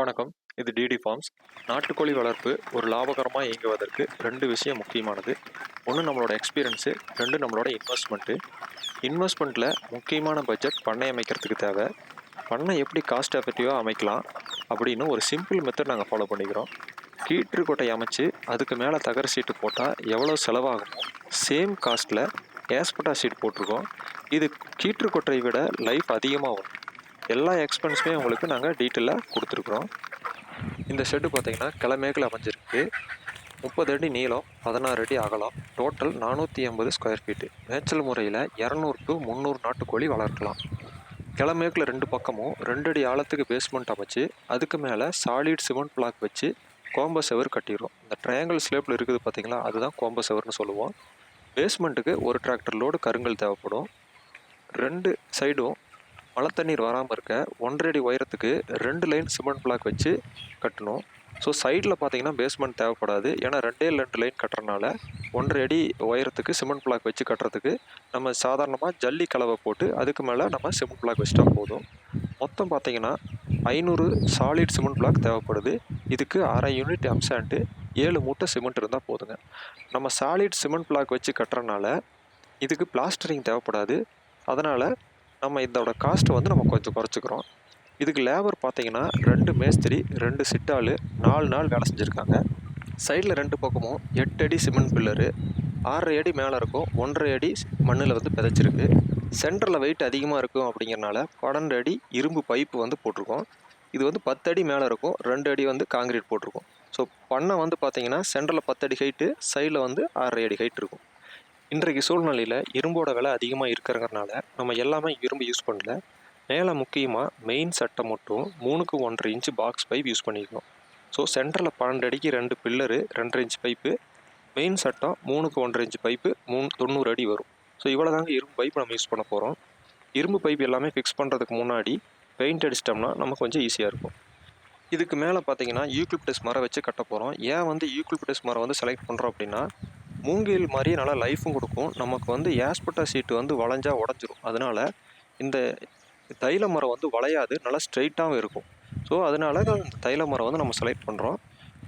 வணக்கம். இது DD forms நாட்டுக்கோழி வளர்ப்பு ஒரு லாபகரமாக இயங்குவதற்கு ரெண்டு விஷயம் முக்கியமானது. ஒன்று நம்மளோட எக்ஸ்பீரியன்ஸு ரெண்டு நம்மளோட இன்வெஸ்ட்மெண்ட்டு இன்வெஸ்ட்மெண்ட்டில் முக்கியமான பட்ஜெட் பண்ணை அமைக்கிறதுக்கு தேவை. பண்ணை எப்படி காஸ்ட் எஃபெக்டிவாக அமைக்கலாம் அப்படின்னு ஒரு சிம்பிள் மெத்தட் நாங்கள் ஃபாலோ பண்ணிக்கிறோம். கீற்று கொட்டை அமைச்சு அதுக்கு மேலே தகர சீட்டு போட்டால் எவ்வளோ செலவாகுமோ சேம் காஸ்ட்டில் ஏஸ்பட்டா சீட் போட்டிருக்கோம். இது கீற்று கொட்டையை விட லைஃப் அதிகமாக வரும். எல்லா எக்ஸ்பென்ஸுமே உங்களுக்கு நாங்கள் டீட்டெயிலாக கொடுத்துருக்குறோம். இந்த ஷெட்டு பார்த்தீங்கன்னா கிழமேக்கில் அமைஞ்சிருக்கு. முப்பது அடி நீளம் பதினாறு அடி அகலம் டோட்டல் நானூற்றி ஐம்பது ஸ்கொயர் ஃபீட்டு மேய்ச்சல் முறையில் இரநூறு டு முந்நூறு நாட்டுக்கோழி வளர்க்கலாம். கிழமேக்கில் ரெண்டு பக்கமும் ரெண்டு அடி ஆழத்துக்கு பேஸ்மெண்ட் அமைச்சு அதுக்கு மேலே சாலிட் சிமெண்ட் பிளாக் வச்சு கோம்ப செவர் கட்டிடுவோம் இந்த ட்ரையாங்கிள் ஸ்லேப்பில் இருக்குது பார்த்தீங்களா அதுதான் கோம்ப செவர்னு சொல்லுவோம். பேஸ்மெண்ட்டுக்கு ஒரு டிராக்டர் லோடு கருங்கல் தேவைப்படும். ரெண்டு சைடும் மழை தண்ணீர் வராமல் இருக்க ஒன்றரை அடி உயரத்துக்கு ரெண்டு லைன் சிமெண்ட் பிளாக் வச்சு கட்டணும். ஸோ சைடில் பார்த்தீங்கன்னா பேஸ்மெண்ட் தேவைப்படாது. ஏன்னா ரெண்டே ரெண்டு லைன் கட்டுறனால ஒன்றரை அடி உயரத்துக்கு சிமெண்ட் பிளாக் வச்சு கட்டுறதுக்கு நம்ம சாதாரணமாக ஜல்லி கலவை போட்டு அதுக்கு மேலே நம்ம சிமெண்ட் பிளாக் வச்சுட்டா போதும். மொத்தம் பார்த்தீங்கன்னா ஐநூறு சாலிட் சிமெண்ட் பிளாக் தேவைப்படுது. இதுக்கு அரை யூனிட் அம்சான்ட்டு ஏழு மூட்டை சிமெண்ட் இருந்தால் போதுங்க. நம்ம சாலிட் சிமெண்ட் பிளாக் வச்சு கட்டுறனால இதுக்கு பிளாஸ்டரிங் தேவைப்படாது. அதனால் நம்ம இதோட காஸ்ட்டை வந்து நம்ம கொஞ்சம் குறைச்சிக்கிறோம். இதுக்கு லேபர் பார்த்தீங்கன்னா ரெண்டு மேஸ்திரி ரெண்டு சிட்டால் நாலு நாள் வேலை செஞ்சுருக்காங்க. சைடில் ரெண்டு பக்கமும் எட்டு அடி சிமெண்ட் பில்லரு ஆறரை அடி மேலே இருக்கும் ஒன்றரை அடி மண்ணில் வந்து விதைச்சிருக்கு சென்டரில் வெயிட் அதிகமாக இருக்கும் அப்படிங்கிறனால பன்னெண்டு அடி இரும்பு பைப்பு வந்து போட்டிருக்கோம். இது வந்து பத்து அடி மேலே இருக்கும் ரெண்டு அடி வந்து காங்கிரீட் போட்டிருக்கோம். ஸோ பண்ணை வந்து பார்த்தீங்கன்னா சென்டரில் பத்து அடி ஹைட்டு சைடில் வந்து ஆறரை அடி ஹைட் இருக்கும். இன்றைக்கு சூழ்நிலையில் இரும்போட விலை அதிகமாக இருக்கிறங்கிறனால நம்ம எல்லாமே இரும்பு யூஸ் பண்ணல. மேலே முக்கியமாக மெயின் சட்டை மட்டும் மூணுக்கு ஒன்றரை இன்ச்சு பாக்ஸ் பைப் யூஸ் பண்ணிக்கணும் ஸோ சென்டரில் பன்னெண்டு அடிக்கு ரெண்டு பில்லரு ரெண்டரை இன்ச் பைப்பு மெயின் சட்டம் மூணுக்கு ஒன்றரை இன்ச் பைப்பு மூணு தொண்ணூறு அடி வரும். ஸோ இவ்வளோ தாங்க இரும்பு பைப் நம்ம யூஸ் பண்ண போகிறோம் இரும்பு பைப் எல்லாமே ஃபிக்ஸ் பண்ணுறதுக்கு முன்னாடி பெயிண்ட் அடிச்சிட்டோம்னா நமக்கு கொஞ்சம் ஈஸியாக இருக்கும். இதுக்கு மேலே பார்த்தீங்கன்னா யூக்ளிப்டஸ் மரம் வச்சு கட்ட போகிறோம் ஏன் வந்து யூக்ளிப்டஸ் மரம் வந்து செலக்ட் பண்ணுறோம் அப்படின்னா மூங்கில் மாதிரியே நல்லா லைஃப்பும் கொடுக்கும். நமக்கு வந்து ஏஸ்பட்டா சீட்டு வந்து வளைஞ்சா உடஞ்சிரும். அதனால் இந்த தைல மரம் வந்து வளையாது நல்லா ஸ்ட்ரைட்டாகவும் இருக்கும். ஸோ அதனால இந்த தைல மரம் வந்து நம்ம செலக்ட் பண்ணுறோம்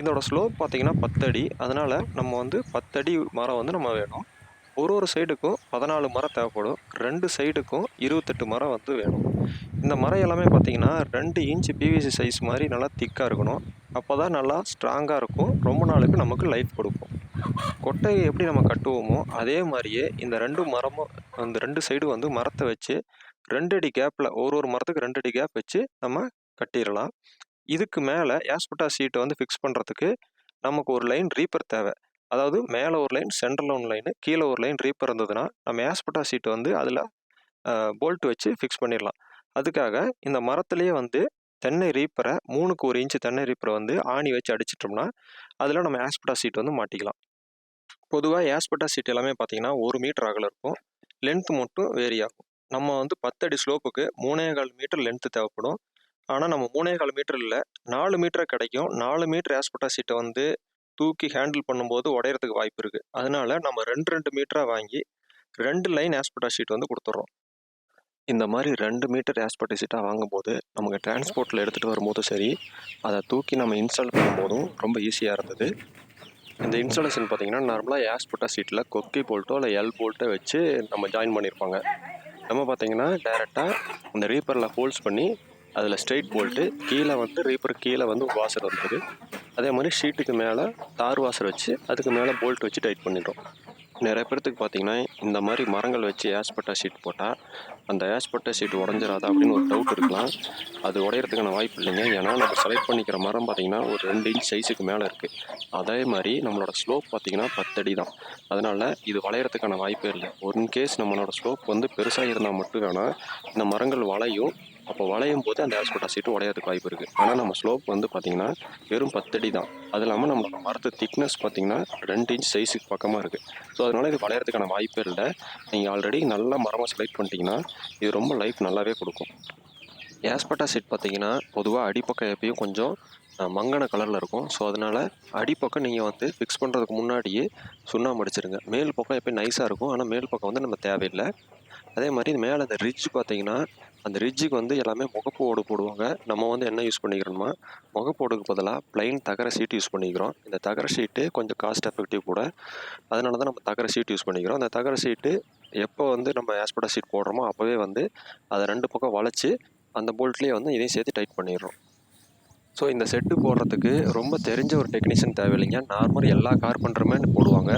இதோட ஸ்லோப் பார்த்தீங்கன்னா பத்தடி அதனால் நம்ம வந்து பத்தடி மரம் வந்து நம்ம வேணும். ஒரு ஒரு சைடுக்கும் பதினாலு மரம் தேவைப்படும். ரெண்டு சைடுக்கும் இருபத்தெட்டு மரம் வந்து வேணும். இந்த மரம் எல்லாமே பார்த்தீங்கன்னா ரெண்டு இன்ச் பிவிசி சைஸ் மாதிரி நல்லா திக்காக இருக்கணும். அப்போ தான் நல்லா ஸ்ட்ராங்காக இருக்கும். ரொம்ப நாளுக்கு நமக்கு லைஃப் கொடுக்கும். கொட்டையை எப்படி நம்ம கட்டுவோமோ அதே மாதிரியே இந்த ரெண்டு மரமும் அந்த ரெண்டு சைடு வந்து மரத்தை வச்சு ரெண்டு அடி கேப்பில் ஒரு ஒரு மரத்துக்கு ரெண்டு அடி கேப் வச்சு நம்ம கட்டிடலாம். இதுக்கு மேலே ஏஸ்பட்டா சீட்டை வந்து ஃபிக்ஸ் பண்ணுறதுக்கு நமக்கு ஒரு லைன் ரீப்பர் தேவை. அதாவது மேலே ஒரு லைன் சென்ட்ரல் ஒன் லைனு கீழே ஒரு லைன் ரீப்பர் இருந்ததுன்னா நம்ம ஏஸ்பட்டா சீட்டை வந்து அதில் போல்ட் வச்சு ஃபிக்ஸ் பண்ணிடலாம். அதுக்காக இந்த மரத்துலேயே வந்து தென்னை ரீப்பரை மூணுக்கு ஒரு இன்ச்சு தென்னை ரீப்பரை வந்து ஆணி வச்சு அடிச்சிட்டோம்னா அதில் நம்ம ஏஸ்பட்டா சீட் வந்து மாட்டிக்கலாம். பொதுவாக ஏஸ்பட்டா சீட் எல்லாமே பார்த்தீங்கன்னா ஒரு மீட்டர் அகலம் இருக்கும். லென்த் மட்டும் வேரி ஆகும். நம்ம வந்து பத்தடி ஸ்லோப்புக்கு மூணே கால் மீட்டர் லென்த்து தேவைப்படும். ஆனால் நம்ம மூணே கால் மீட்டர் இல்லை நாலு மீட்டர் கிடைக்கும். நாலு மீட்டர் ஏஸ்பட்டா சீட்டை வந்து தூக்கி ஹேண்டில் பண்ணும்போது உடையறதுக்கு வாய்ப்பு இருக்குது அதனால நம்ம ரெண்டு ரெண்டு மீட்டராக வாங்கி ரெண்டு லைன் ஏஸ்பட்டா ஷீட் வந்து கொடுத்துட்றோம் இந்த மாதிரி ரெண்டு மீட்டர் ஏஸ்பட்டா ஷீட்டாக வாங்கும்போது நமக்கு டிரான்ஸ்போர்ட்டில் எடுத்துகிட்டு வரும்போதும் சரி அதை தூக்கி நம்ம இன்ஸ்டால் பண்ணும்போதும் ரொம்ப ஈஸியாக இருந்தது. இந்த இன்ஸ்டாலேஷன் பார்த்தீங்கன்னா நார்மலாக ஏஸ்பட்டா சீட்டில் கொக்கி போல்ட்டோ இல்லை எல் போல்ட்டோ வச்சு நம்ம ஜாயின் பண்ணியிருப்பாங்க. நம்ம பார்த்தீங்கன்னா டேரெக்டாக இந்த ரீப்பரில் ஹோல்ஸ் பண்ணி அதில் ஸ்ட்ரெயிட் போல்ட்டு கீழே வந்து ரீப்பர் கீழே வந்து வாசர் வந்தது அதே மாதிரி ஷீட்டுக்கு மேலே தார் வாசர் வச்சு அதுக்கு மேலே போல்ட் வச்சு டைட் பண்ணிடுறோம். நிறைய பேர்த்துக்கு பார்த்தீங்கன்னா இந்த மாதிரி மரங்கள் வச்சு ஏஸ்பட்டா ஷீட் போட்டால் அந்த ஏஸ்பட்டா ஷீட் உடஞ்சிடாதா அப்படின்னு ஒரு டவுட் இருக்கலாம். அது உடையறதுக்கான வாய்ப்பு இல்லைங்க. ஏன்னா நம்ம செலக்ட் பண்ணிக்கிற மரம் பார்த்திங்கன்னா ஒரு ரெண்டு இன்ச் சைஸுக்கு மேலே இருக்குது அதே மாதிரி நம்மளோட ஸ்லோப் பார்த்தீங்கன்னா பத்தடி தான். அதனால் இது வளையறதுக்கான வாய்ப்பே இல்லை. ஒன் கேஸ் நம்மளோட ஸ்லோப் வந்து பெருசாக இருந்தால் மட்டும் வேணால் இந்த மரங்கள் வளையும் அப்போ வளையும் போது அந்த ஏஸ்பட்டா சீட்டு உடையறதுக்கு வாய்ப்பு இருக்குது ஆனால் நம்ம ஸ்லோப் வந்து பார்த்தீங்கன்னா வெறும் பத்தடி தான் அது இல்லாமல் நம்மளோட மரத்து திக்னஸ் பார்த்தீங்கன்னா ரெண்டு இன்ச் சைஸுக்கு பக்கமாக இருக்குது ஸோ அதனால் இது வளையறதுக்கான வாய்ப்பே இல்லை. நீங்கள் ஆல்ரெடி நல்லா மரமாக செலக்ட் பண்ணிட்டீங்கன்னா இது ரொம்ப லைஃப் நல்லாவே கொடுக்கும். ஏஸ்பட்டா செட் பார்த்தீங்கன்னா பொதுவாக அடிப்பக்கம் எப்பயும் கொஞ்சம் மங்கன மங்கின கலரில் இருக்கும். ஸோ அதனால் அடிப்பக்கம் நீங்கள் வந்து ஃபிக்ஸ் பண்ணுறதுக்கு முன்னாடியே சுண்ணாம்பு அடிச்சிருங்க. மேல் பக்கம் எப்போயும் நைஸாக இருக்கும். ஆனால் மேல் பக்கம் வந்து நம்ம தேவையில்லை. அதே மாதிரி மேலே அந்த ரிட்ஜ் பார்த்தீங்கன்னா அந்த ரிட்ஜுக்கு வந்து எல்லாமே முகப்பு ஓடு போடுவாங்க. நம்ம வந்து என்ன யூஸ் பண்ணிக்கிறோமா முகப்பு ஓடுக்கு பதிலாக பிளைன் தகர சீட் யூஸ் பண்ணிக்கிறோம். இந்த தகர ஷீட்டு கொஞ்சம் காஸ்ட் எஃபெக்டிவ் கூட. அதனால தான் நம்ம தகர சீட் யூஸ் பண்ணிக்கிறோம். அந்த தகர சீட்டு எப்போ வந்து நம்ம ஆஸ்பெட்டா சீட் போடுறோமோ அப்போவே வந்து அதை ரெண்டு பக்கம் வளைச்சி அந்த போல்ட்லேயே வந்து இதையும் சேர்த்து டைட் பண்ணிடுறோம். ஸோ இந்த செட்டு போடுறதுக்கு ரொம்ப தெரிஞ்ச ஒரு டெக்னீஷியன் தேவையில்லைங்க. நார்மல் எல்லா கார்பெண்டருமே போடுவாங்க.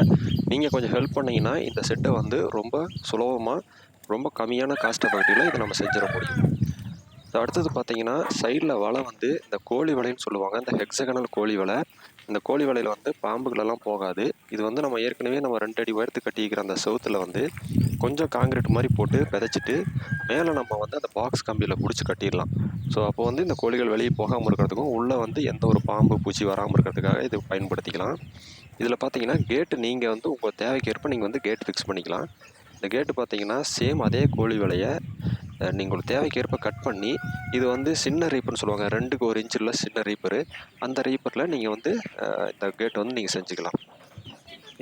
நீங்கள் கொஞ்சம் ஹெல்ப் பண்ணிங்கன்னா இந்த செட்டை வந்து ரொம்ப சுலபமாக ரொம்ப கம்மியான காஸ்ட் எஃபெக்டிவில் இதை நம்ம செஞ்சிட முடியும். அடுத்தது பார்த்தீங்கன்னா சைடில் வலை வந்து இந்த கோழி வலைன்னு சொல்லுவாங்க. இந்த ஹெக்ஸகனல் கோழி வலை. இந்த கோழி வலையில் வந்து பாம்புகளெல்லாம் போகாது. இது வந்து நம்ம ஏற்கனவே நம்ம ரெண்டு அடி உயரத்து கட்டிக்கிற அந்த செவுத்துல வந்து கொஞ்சம் காங்கிரீட் மாதிரி போட்டு விதைச்சிட்டு மேலே நம்ம வந்து அந்த பாக்ஸ் கம்பியில் பிடிச்சி கட்டிடலாம். ஸோ அப்போ வந்து இந்த கோழிகள் வெளியே போகாமல் இருக்கிறதுக்கும் உள்ளே வந்து எந்த ஒரு பாம்பு பூச்சி வராமல் இருக்கிறதுக்காக இது பயன்படுத்திக்கலாம். இதில் பார்த்தீங்கன்னா கேட்டு நீங்கள் வந்து உங்கள் தேவைக்கேற்ப நீங்கள் வந்து கேட் ஃபிக்ஸ் பண்ணிக்கலாம். இந்த கேட்டு பார்த்தீங்கன்னா சேம் அதே கோழி விலையை நீங்கள் உங்களுக்கு தேவைக்கேற்ப கட் பண்ணி இது வந்து சின்ன ரீப்பர்னு சொல்லுவாங்க. ரெண்டுக்கு ஒரு இன்ச்சில் சின்ன ரீப்பரு அந்த ரீப்பரில் நீங்கள் வந்து இந்த கேட் வந்து நீங்கள் செஞ்சுக்கலாம்.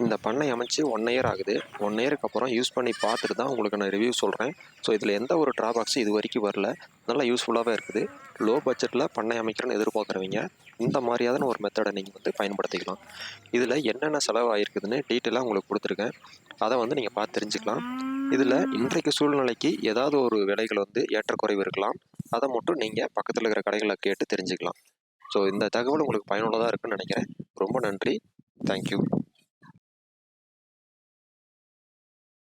இந்த பண்ணை அமைச்சு ஒன் இயர் ஆகுது. ஒன் இயருக்கு அப்புறம் யூஸ் பண்ணி பார்த்துட்டு தான் உங்களுக்கு நான் ரிவ்யூ சொல்கிறேன் ஸோ இதில் எந்த ஒரு ட்ராபேக்ஸும் இது வரைக்கும் வரல. நல்லா யூஸ்ஃபுல்லாகவே இருக்குது. லோ பட்ஜெட்டில் பண்ணை அமைக்கிறேன்னு எதிர்பார்க்குறவங்க இந்த மாதிரியான ஒரு மெத்தடை நீங்கள் வந்து பயன்படுத்திக்கலாம். இதில் என்னென்ன செலவு ஆகிருக்குதுன்னு டீட்டெயிலாக உங்களுக்கு கொடுத்துருக்கேன். அதை வந்து நீங்கள் பார்த்து தெரிஞ்சுக்கலாம். இதில் இன்றைக்கு சூழ்நிலைக்கு ஏதாவது ஒரு விலைகள் வந்து ஏற்றக்குறைவு இருக்கலாம். அதை மட்டும் நீங்கள் பக்கத்தில் இருக்கிற கடைகளை கேட்டு தெரிஞ்சுக்கலாம். ஸோ இந்த தகவல் உங்களுக்கு பயனுள்ளதாக இருக்குன்னு நினைக்கிறேன். ரொம்ப நன்றி. தேங்க்யூ